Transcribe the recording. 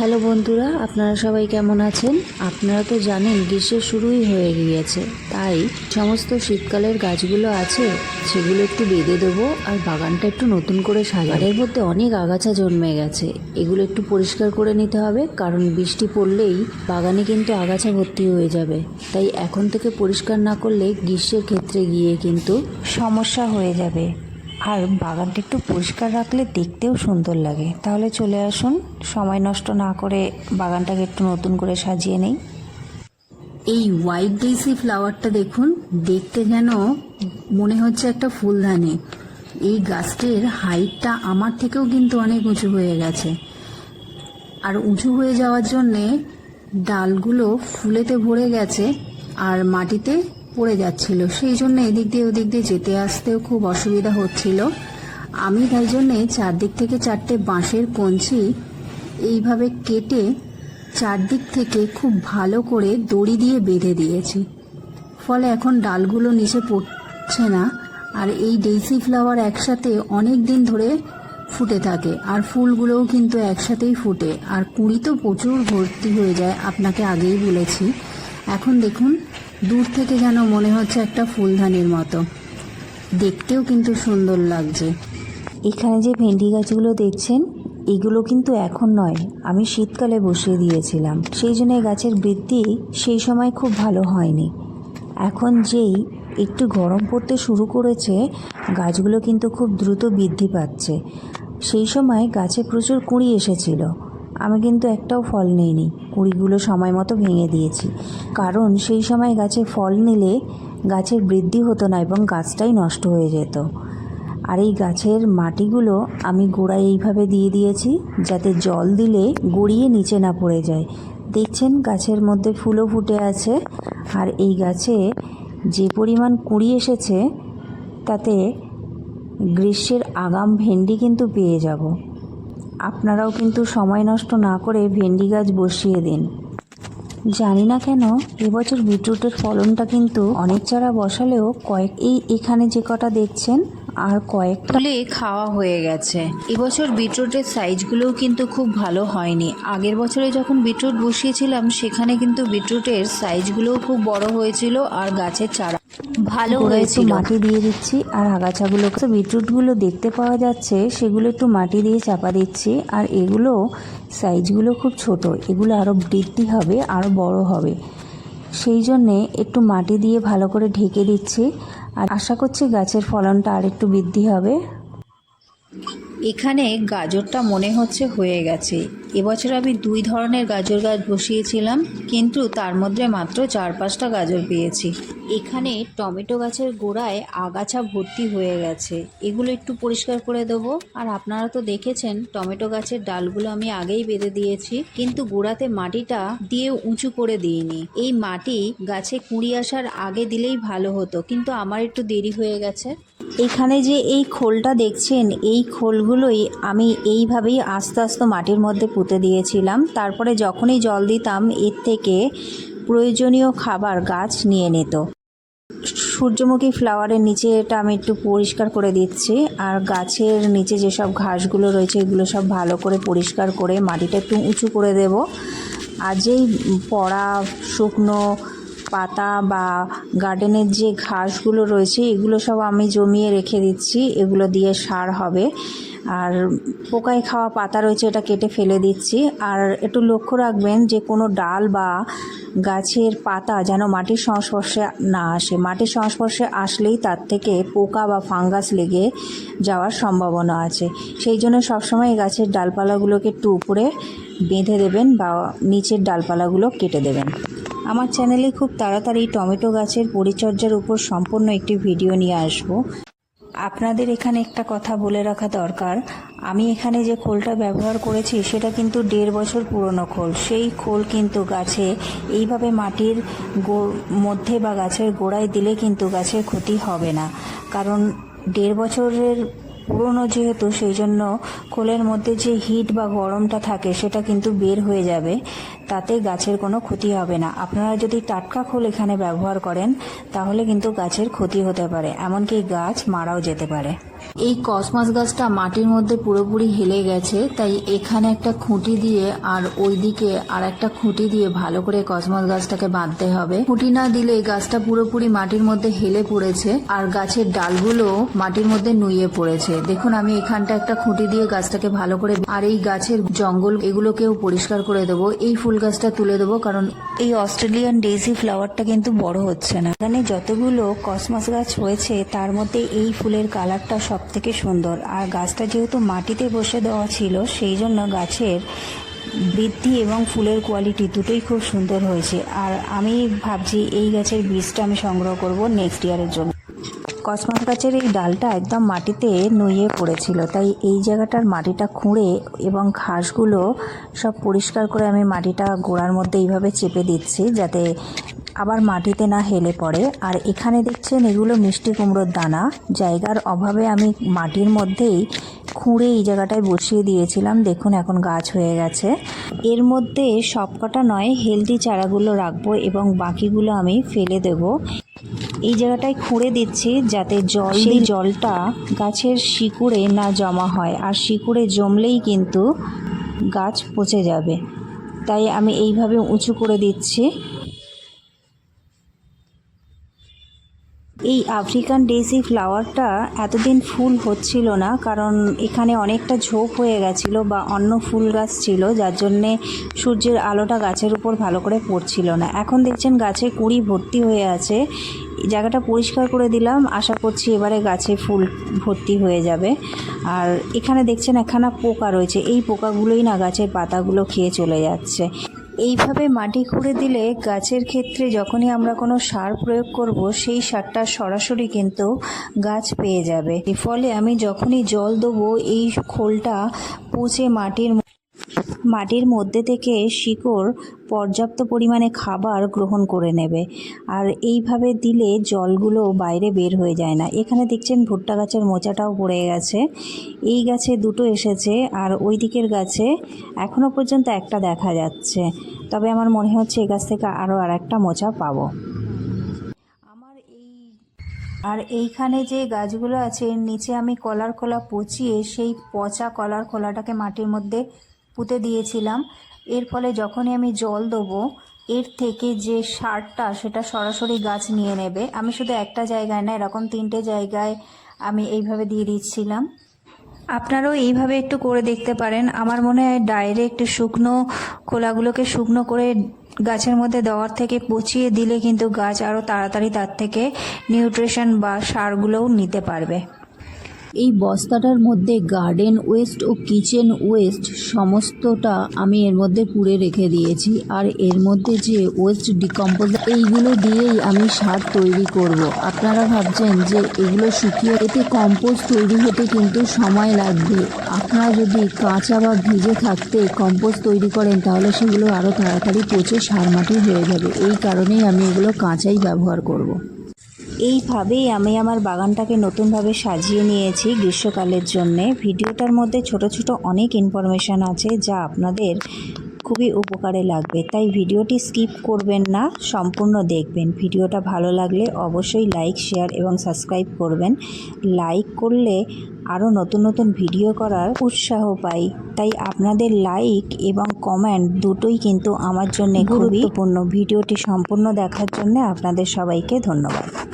Hello বন্ধুরা, আপনারা সবাই কেমন আছেন? আপনারা তো জানেন গ্রীষ্মের শুরুই হয়ে গিয়েছে, তাই সমস্ত শীতকালের গাছগুলো আছে, সেগুলো একটু বেঁধে দেবো আর বাগানটা একটু নতুন করে সাজাবো। এর মধ্যে অনেক আগাছা জন্মে গেছে, এগুলো একটু পরিষ্কার করে নিতে হবে, কারণ বৃষ্টি পড়লেই বাগানে কিন্তু আগাছা ভর্তি হয়ে যাবে। তাই এখন থেকে পরিষ্কার না করলে গ্রীষ্মের ক্ষেত্রে গিয়ে কিন্তু সমস্যা হয়ে যাবে। আর বাগানটা একটু পরিষ্কার রাখলে দেখতেও সুন্দর লাগে। তাহলে চলে আসুন, সময় নষ্ট না করে বাগানটাকে একটু নতুন করে সাজিয়ে নেই। এই হোয়াইট ডেইসি ফ্লাওয়ারটা দেখুন, দেখতে যেন মনে হচ্ছে একটা ফুলদানি। এই গাছটির হাইটটা আমার থেকেও কিন্তু অনেক উঁচু হয়ে গেছে। আর উঁচু হয়ে যাওয়ার জন্যে ডালগুলো ফুলেতে ভরে গেছে, আর মাটিতে পড়ে যাচ্ছিল। সেই জন্য এদিক দিয়ে ওদিক দিয়ে যেতে আসতেও খুব অসুবিধা হচ্ছিল। আমি তাই জন্যে চারদিক থেকে চারটে বাঁশের কঞ্চি এইভাবে কেটে চারদিক থেকে খুব ভালো করে দড়ি দিয়ে বেঁধে দিয়েছি। ফলে এখন ডালগুলো নিচে পড়ছে না আর এই ডেইসি ফ্লাওয়ার একসাথে অনেক দিন ধরে ফুটে থাকে আর ফুলগুলোও কিন্তু একসাথেই ফুটে। আর কুড়ি তো প্রচুর ভর্তি হয়ে যায়, আপনাকে আগেই বলেছি। এখন দেখুন দূর থেকে যেন মনে হচ্ছে একটা ফুলদানির মতো। দেখতেও কিন্তু সুন্দর লাগছে। এখানে যে ভেন্ডি গাছগুলো দেখছেন, এগুলো কিন্তু এখন নয়, আমি শীতকালে বসিয়ে দিয়েছিলাম। সেই জন্য গাছের বৃদ্ধি সেই সময় খুব ভালো হয়নি। এখন যেই একটু গরম পড়তে শুরু করেছে, গাছগুলো কিন্তু খুব দ্রুত বৃদ্ধি পাচ্ছে। সেই সময় গাছে প্রচুর কুঁড়ি এসেছিল। আমি কিন্তু একটাও ফল নেইনি। কুঁড়িগুলো সময় মতো ভেঙে দিয়েছি। কারণ সেই সময় গাছে ফল নিলে গাছের বৃদ্ধি হতো না এবং গাছটাই নষ্ট হয়ে যেত। আর এই গাছের মাটিগুলো আমি গোড়ায় এইভাবে দিয়ে দিয়েছি যাতে জল দিলে গড়িয়ে নিচে না পড়ে যায়। দেখছেন গাছের মধ্যে ফুলও ফুটে আছে। আর এই গাছে যে পরিমাণ কুড়ি এসেছে, তাতে গ্রীষ্মের আগাম ভেন্ডি কিন্তু পেয়ে যাব। আপনারাও কিন্তু সময় নষ্ট না করে ভেন্ডি গাছ বসিয়ে দিন। জানি না কেন, এবছর বিটরুটের ফলনটা কিন্তু অনেক চারা বসালেও কয়েক এই এখানে যে কটা দেখছেন, আর কয়েক তুলে খাওয়া হয়ে গেছে। এবছর বিটরুটের সাইজগুলোও কিন্তু খুব ভালো হয়নি। আগের বছরে যখন বিটরুট বসিয়েছিলাম, সেখানে কিন্তু বিটরুটের সাইজগুলোও খুব বড় হয়েছিল আর গাছের চারা ভালো হয়েছে মাটি দিয়ে দিচ্ছি আর আগাছাগুলো বিটরুটগুলো দেখতে পাওয়া যাচ্ছে সেগুলো একটু মাটি দিয়ে চাপা দিচ্ছি আর এগুলো সাইজগুলো খুব ছোট এগুলো আরও বৃদ্ধি হবে আরও বড় হবে। সেই জন্যে একটু মাটি দিয়ে ভালো করে ঢেকে দিচ্ছি আর আশা করছি গাছের ফলনটা আর একটু বৃদ্ধি হবে। এখানে গাজরটা মনে হচ্ছে হয়ে গেছে। এবছর আমি দুই ধরনের গাজর গাছ বসিয়েছিলাম, কিন্তু তার মধ্যে মাত্র চার পাঁচটা গাজর পেয়েছি। এখানে টমেটো গাছের গোড়ায় আগাছা ভর্তি হয়ে গেছে। এগুলো একটু পরিষ্কার করে দেবো। আর আপনারা তো দেখেছেন, টমেটো গাছের ডালগুলো আমি আগেই বেঁধে দিয়েছি, কিন্তু গোড়াতে মাটিটা দিয়ে উঁচু করে দিইনি। এই মাটি গাছে কুঁড়ি আসার আগে দিলেই ভালো হতো, কিন্তু আমার একটু দেরি হয়ে গেছে। এখানে যে এই খোলটা দেখছেন, এই খোলগুলোই আমি এইভাবেই আস্তে আস্তে মাটির মধ্যে পুঁতে দিয়েছিলাম। তারপরে যখনই জল দিতাম, এর থেকে প্রয়োজনীয় খাবার গাছ নিয়ে নিত। সূর্যমুখী ফ্লাওয়ারের নিচে এটা আমি একটু পরিষ্কার করে দিচ্ছি। আর গাছের নিচে যেসব ঘাসগুলো রয়েছে, এগুলো সব ভালো করে পরিষ্কার করে মাটিটা একটু উঁচু করে দেব। আর যেই পড়া, শুকনো পাতা বা গার্ডেনের যে ঘাসগুলো রয়েছে, এগুলো সব আমি জমিয়ে রেখে দিচ্ছি। এগুলো দিয়ে সার হবে। আর পোকায় খাওয়া পাতা রয়েছে, এটা কেটে ফেলে দিচ্ছি। আর একটু লক্ষ্য রাখবেন যে, কোনো ডাল বা গাছের পাতা যেন মাটির সংস্পর্শে না আসে। মাটির সংস্পর্শে আসলেই তার থেকে পোকা বা ফাঙ্গাস লেগে যাওয়ার সম্ভাবনা আছে। সেই জন্য সবসময় গাছের ডালপালাগুলোকে একটু উপরে বেঁধে দেবেন বা নিচের ডালপালাগুলো কেটে দেবেন। আমার চ্যানেলে খুব তাড়াতাড়ি টমেটো গাছের পরিচর্যার উপর সম্পূর্ণ একটি ভিডিও নিয়ে আসব। আপনাদের এখানে একটা কথা বলে রাখা দরকার। আমি এখানে যে খোলটা ব্যবহার করেছি, সেটা কিন্তু দেড় বছর পুরনো খোল। সেই খোল কিন্তু গাছে এইভাবে মাটির গো- মধ্যে বা গাছের গোড়ায় দিলে কিন্তু গাছের ক্ষতি হবে না। কারণ দেড় বছরের পুরনো যেহেতু সেই জন্য খোলের মধ্যে যে হিট বা গরমটা থাকে, সেটা কিন্তু বের হয়ে যাবে। তাতে গাছের কোনো ক্ষতি হবে না। আপনারা যদি টাটকা খোল এখানে ব্যবহার করেন, তাহলে কিন্তু গাছের ক্ষতি হতে পারে। এমনকি গাছ মারাও যেতে পারে। এই কসমাস গাছটা মাটির মধ্যে পুরোপুরি হেলে গেছে, তাই এখানে একটা খুঁটি দিয়ে আর ওইদিকে আর একটা খুঁটি দিয়ে ভালো করে কসমাস গাছটাকে বাঁধতে হবে। খুঁটি না দিলে গাছটা পুরোপুরি মাটির মধ্যে হেলে পড়েছে আর গাছের ডালগুলো মাটির মধ্যে নুয়ে পড়েছে। দেখুন, আমি এখানটা একটা খুঁটি দিয়ে গাছটাকে ভালো করে আর এই গাছের জঙ্গল এগুলোকেও পরিষ্কার করে দেবো। এই ফুল গাছটা তুলে দেবো, কারণ এই অস্ট্রেলিয়ান ডেজি ফ্লাওয়ারটা কিন্তু বড় হচ্ছে না। এখানে যতগুলো কসমাস গাছ হয়েছে, তার মধ্যে এই ফুলের কালারটা সব থেকে সুন্দর। আর গাছটা যেহেতু মাটিতে বসে দেওয়া ছিল, সেই জন্য গাছের বৃদ্ধি এবং ফুলের কোয়ালিটি দুটোই খুব সুন্দর হয়েছে। আর আমি ভাবছি এই গাছের বীজটা আমি সংগ্রহ করব নেক্সট ইয়ারের জন্য। কসমাস গাছের এই ডালটা একদম মাটিতে নুয়ে পড়েছিল, তাই এই জায়গাটার মাটিটা খুঁড়ে এবং ঘাসগুলো সব পরিষ্কার করে আমি মাটিটা গোড়ার মধ্যে এইভাবে চেপে দিচ্ছি, যাতে আবার মাটিতে না হেলে পড়ে। আর এখানে দেখছেন এগুলো মিষ্টি কুমড়োর দানা। জায়গার অভাবে আমি মাটির মধ্যেই খুঁড়ে এই জায়গাটায় বসিয়ে দিয়েছিলাম। দেখুন এখন গাছ হয়ে গেছে। এর মধ্যে সবকটা নয় হেলদি চারাগুলো রাখব এবং বাকিগুলো আমি ফেলে দেবো। এই জায়গাটায় খুঁড়ে দিচ্ছি যাতে জল সেই জলটা গাছের শিকড়ে না জমা হয়। আর শিকুড়ে জমলেই কিন্তু গাছ পচে যাবে। তাই আমি এইভাবে উঁচু করে দিচ্ছি। এই আফ্রিকান ডেসি ফ্লাওয়ারটা এতদিন ফুল হচ্ছিল না, কারণ এখানে অনেকটা ঝোপ হয়ে গেছিল বা অন্য ফুল গাছ ছিল, যার জন্যে সূর্যের আলোটা গাছের উপর ভালো করে পড়ছিল না। এখন দেখছেন গাছে কুড়ি ভর্তি হয়ে আছে। জায়গাটা পরিষ্কার করে দিলাম, আশা করছি এবারে গাছে ফুল ভর্তি হয়ে যাবে। আর এখানে দেখছেন একখানা পোকা রয়েছে, এই পোকাগুলোই না গাছের পাতাগুলো খেয়ে চলে যাচ্ছে। এইভাবে মাটি খুঁড়ে দিলে গাছের ক্ষেত্রে যখনই আমরা কোনো সার প্রয়োগ করব, সেই সারটা সরাসরি কিন্তু গাছ পেয়ে যাবে। ফলে আমি যখনই জল দেবো, এই খোলটা পচে মাটির মাটির মধ্যে থেকে শিকড় পর্যাপ্ত পরিমাণে খাবার গ্রহণ করে নেবে। আর এইভাবে দিলে জলগুলো বাইরে বের হয়ে যায় না। এখানে দেখছেন ভুট্টা গাছের মোচাটাও পড়ে গেছে। এই গাছে দুটো এসেছে আর ওই দিকের গাছে এখনও পর্যন্ত একটা দেখা যাচ্ছে। তবে আমার মনে হচ্ছে এই গাছ থেকে আরও আর একটা মোচা পাবো। আর এইখানে যে গাছগুলো আছে নিচে আমি কলার খোলা পচিয়ে সেই পচা কলার খোলাটাকে মাটির মধ্যে পুঁতে দিয়েছিলাম। এর ফলে যখনই আমি জল দেবো, এর থেকে যে সারটা সেটা সরাসরি গাছ নিয়ে নেবে। আমি শুধু একটা জায়গায় না, এরকম তিনটে জায়গায় আমি এইভাবে দিয়ে দিচ্ছিলাম। আপনারাও এইভাবে একটু করে দেখতে পারেন। আমার মনে হয় ডাইরেক্ট শুকনো খোলাগুলোকে শুকনো করে গাছের মধ্যে দেওয়ার থেকে পচিয়ে দিলে কিন্তু গাছ আরও তাড়াতাড়ি তার থেকে নিউট্রিশন বা সারগুলোও নিতে পারবে। এই বস্তাটার মধ্যে গার্ডেন ওয়েস্ট ও কিচেন ওয়েস্ট সমস্তটা আমি এর মধ্যে পুড়ে রেখে দিয়েছি আর এর মধ্যে যে ওয়েস্ট ডিকম্পোজ এইগুলো দিয়েই আমি সার তৈরি করব। আপনারা ভাবছেন যে এগুলো শুকিয়ে এতে কম্পোস্ট তৈরি হতে কিন্তু সময় লাগবে আপনারা যদি কাঁচা বা ভিজে থাকতে কম্পোস্ট তৈরি করেন, তাহলে সেগুলো আরও তাড়াতাড়ি পচে সার মাটি হয়ে যাবে এই কারণেই আমি এগুলো কাঁচাই ব্যবহার করব। এইভাবেই আমি আমার বাগানটাকে নতুনভাবে সাজিয়ে নিয়েছি গ্রীষ্মকালের জন্যে। ভিডিওটার মধ্যে ছোট ছোট অনেক ইনফরমেশান আছে যা আপনাদের খুবই উপকারে লাগবে। তাই ভিডিওটি স্কিপ করবেন না সম্পূর্ণ দেখবেন। ভিডিওটা ভালো লাগলে অবশ্যই লাইক শেয়ার এবং সাবস্ক্রাইব করবেন। লাইক করলে আরও নতুন নতুন ভিডিও করার উৎসাহ পাই। তাই আপনাদের লাইক এবং কমেন্ট দুটোই কিন্তু আমার জন্য গুরুত্বপূর্ণ। ভিডিওটি সম্পূর্ণ দেখার জন্য আপনাদের সবাইকে ধন্যবাদ।